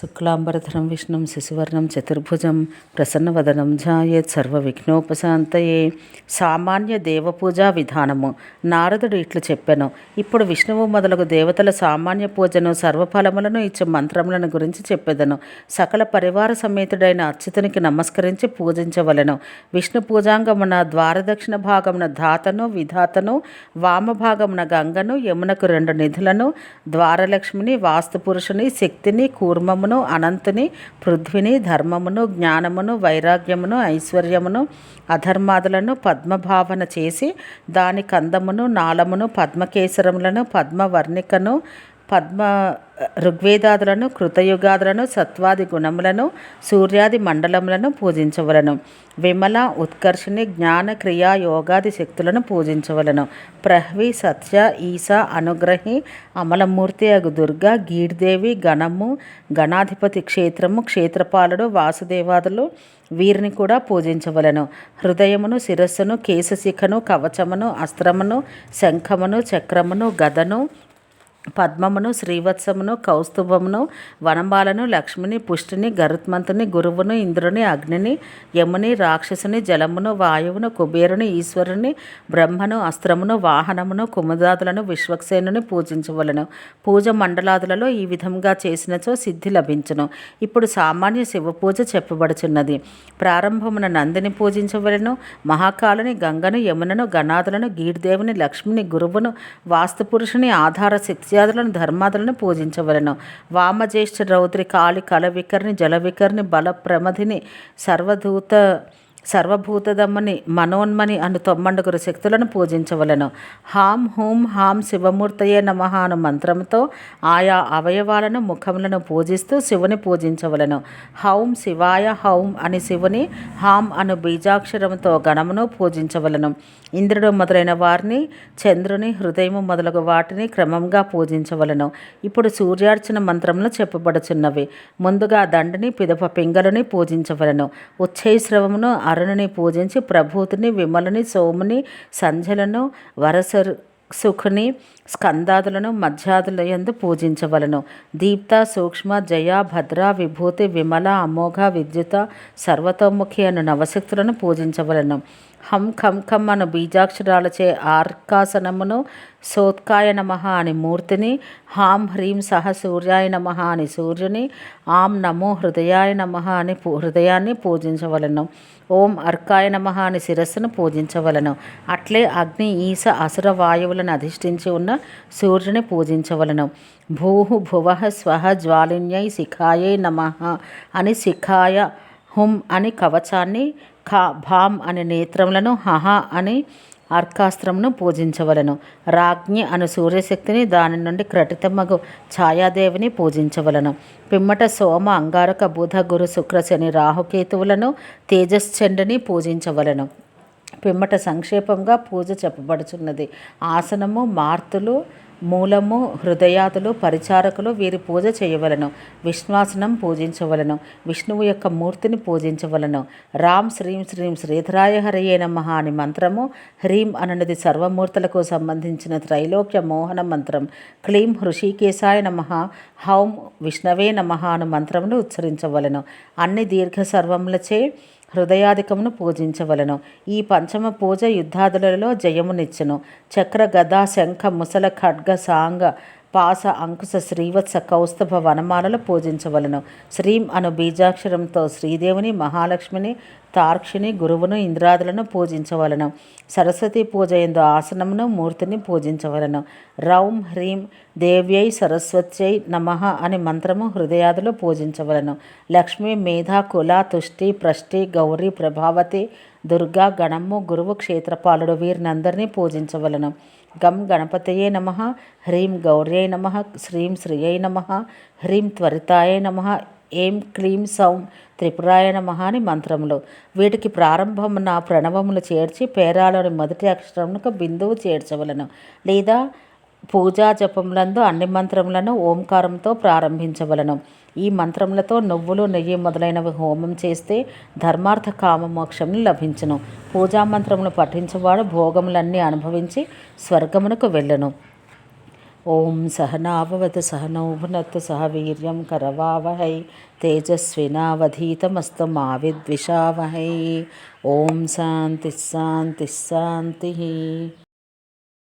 శుక్లాంబరధరం విష్ణుం శశివర్ణం చతుర్భుజం ప్రసన్నవదనం ఝాయేత్ సర్వ విఘ్నోపశాంతయే సామాన్య దేవపూజా విధానము. నారదుడు ఇట్లు చెప్పాను. ఇప్పుడు విష్ణువు మొదలగు దేవతల సామాన్య పూజను సర్వఫలములను ఇచ్చే మంత్రములను గురించి చెప్పెదను. సకల పరివార సమేతుడైన అచ్యుతునికి నమస్కరించి పూజించవలెను. విష్ణు పూజాంగమున ద్వారదక్షిణ భాగమున ధాతను విధాతను వామభాగమున గంగను యమునకు రెండు నిధులను ద్వారలక్ష్మిని వాస్తుపురుషుని శక్తిని కూర్మమును అనంతుని పృథ్విని ధర్మమును జ్ఞానమును వైరాగ్యమును ఐశ్వర్యమును అధర్మాదులను పద్మభావన చేసి దాని కందమును నాళమును పద్మకేసరములను పద్మవర్ణికను పద్మ ఋగ్వేదాదులను కృతయుగాదులను సత్వాది గుణములను సూర్యాది మండలములను పూజించవలను. విమల ఉత్కర్షిణి జ్ఞాన క్రియా యోగాది శక్తులను పూజించవలను. ప్రహ్వి సత్య ఈశా అనుగ్రహి అమలమూర్తి అగు దుర్గా గీడ్దేవి గణము గణాధిపతి క్షేత్రము క్షేత్రపాలుడు వాసుదేవాదులు వీరిని కూడా పూజించవలను. హృదయమును శిరస్సును కేశశిఖను కవచమును అస్త్రమును శంఖమును చక్రమును గదను పద్మమును శ్రీవత్సమును కౌస్తుభమును వనంబాలను లక్ష్మిని పుష్టిని గరుత్మంతుని గురువును ఇంద్రుని అగ్నిని యముని రాక్షసుని జలమును వాయువును కుబేరుని ఈశ్వరుని బ్రహ్మను అస్త్రమును వాహనమును కుముదాదులను విశ్వక్సేనుని పూజించవలను. పూజ మండలాదులలో ఈ విధంగా చేసినచో సిద్ధి లభించును. ఇప్పుడు సామాన్య శివ పూజ చెప్పబడుచున్నది. ప్రారంభమున నందిని పూజించవలను మహాకాలుని గంగను యమునను గణాదులను గీర్దేవుని లక్ష్మిని గురువును వాస్తుపురుషుని ఆధార శక్త్యాదులను ధర్మాదులను పూజించవలను. వామజ్యేష్ఠ రౌద్రి కాళి కల వికర్ని జల వికర్ని బల ప్రమధిని సర్వదూత సర్వభూతదమ్మని మనోన్మని అను తొమ్మండుగురు శక్తులను పూజించవలను. హాం హూం హాం శివమూర్తయే నమ అను మంత్రంతో ఆయా అవయవాలను ముఖములను పూజిస్తూ శివుని పూజించవలను. హౌం శివాయ హౌం అని శివుని హాం అను బీజాక్షరముతో గణమును పూజించవలను. ఇంద్రుడు మొదలైన వారిని చంద్రుని హృదయము మొదలగు వాటిని క్రమంగా పూజించవలను. ఇప్పుడు సూర్యార్చన మంత్రములు చెప్పబడుచున్నవి. ముందుగా దండని పిదప పింగళని పూజించవలను. ఉచ్చైశ్రవమును అరుణుని పూజించి ప్రభూతిని విమలని సోముని సంధ్యలను వరసరు సుఖుని స్కందాదులను మధ్యాదుల యందు పూజించవలను. దీప్త సూక్ష్మ జయ భద్ర విభూతి విమల అమోఘ విద్యుత సర్వతోముఖి అను నవశక్తులను పూజించవలను. హం ఖం ఖం అను బీజాక్షరాలచే ఆర్కాసనమును సోత్కాయ నమ అని మూర్తిని హాం హ్రీం సహ సూర్యాయ నమ అని సూర్యుని ఆం నమో హృదయాయ నమ అని హృదయాన్ని పూజించవలను. ఓం అర్కాయ నమ అని శిరస్సును పూజించవలను. అట్లే అగ్ని ఈశ అసుర వాయువులను అధిష్ఠించి ఉన్న సూర్యుని పూజించవలను. భూ భువ స్వహ జ్వాలిన్యై శిఖాయై నమ అని శిఖాయ హుం అని కవచాన్ని ఖా భాం అనే నేత్రములను హహ అని అర్కాస్త్రంను పూజించవలను. రాజ్ఞి అను సూర్యశక్తిని దాని నుండి క్రటితమగు ఛాయాదేవిని పూజించవలను. పిమ్మట సోమ అంగారక బుధ గురు శుక్ర శని రాహుకేతువులను తేజశ్చండిని పూజించవలను. పిమ్మట సంక్షేపంగా పూజ చెప్పబడుచున్నది. ఆసనము మార్తులు మూలము హృదయాదులు పరిచారకులు వీరి పూజ చేయవలను. విశ్వాసనం పూజించవలను. విష్ణువు యొక్క మూర్తిని పూజించవలను. రామ్ శ్రీం శ్రీం శ్రీధరాయ హరయే నమ అని మంత్రము హ్రీం అనున్నది సర్వమూర్తులకు సంబంధించిన త్రైలోక్య మోహన మంత్రం క్లీం హృషికేశాయ నమ హౌం విష్ణవే నమ అను మంత్రమును ఉచ్చరించవలను. అన్ని దీర్ఘ సర్వములచే హృదయాధికమును పూజించవలను. ఈ పంచమ పూజ యుద్ధాదులలో జయమునిచ్చును. చక్ర గదా శంఖ ముసల ఖడ్గ సాంగ పాస అంకుశ శ్రీవత్స కౌస్తభ వనమాలలో పూజించవలను. శ్రీం అను బీజాక్షరంతో శ్రీదేవిని మహాలక్ష్మిని తార్క్షిని గురువును ఇంద్రాదులను పూజించవలను. సరస్వతి పూజ ఎందు ఆసనమును మూర్తిని పూజించవలను. రౌం హ్రీం దేవ్యై సరస్వత్యై నమ అని మంత్రము హృదయాదులు పూజించవలను. లక్ష్మి మేధా కుల తుష్టి ప్రష్టి గౌరీ ప్రభావతి దుర్గా గణము గురువు క్షేత్రపాలుడు వీరినందరినీ పూజించవలను. గం గణపతయే నమ హ్రీం గౌర్యై నమ శ్రీం శ్రీయై నమ హ్రీం త్వరితాయ నమ ఏం క్లీం సౌం త్రిపురాయ నమ అని మంత్రములు. వీటికి ప్రారంభమున ప్రణవములు చేర్చి పేరాలోని మొదటి అక్షరమునకు బిందువు చేర్చవలను. లేదా పూజా జపములందు అన్ని మంత్రములను ఓంకారంతో ప్రారంభించవలను. ఈ మంత్రములతో నువ్వులు నెయ్యి మొదలైనవి హోమం చేస్తే ధర్మార్థ కామ మోక్షం లభించును. పూజా మంత్రములు పఠించేవాడు భోగములన్నీ అనుభవించి స్వర్గమునకు వెళ్ళను. ఓం సహనావవతు సహనౌభునత్తు సహ వీర్యం కరవావహై తేజస్వినావధీతమస్తు మా విద్విషావహై ఓం శాంతి శాంతి శాంతి.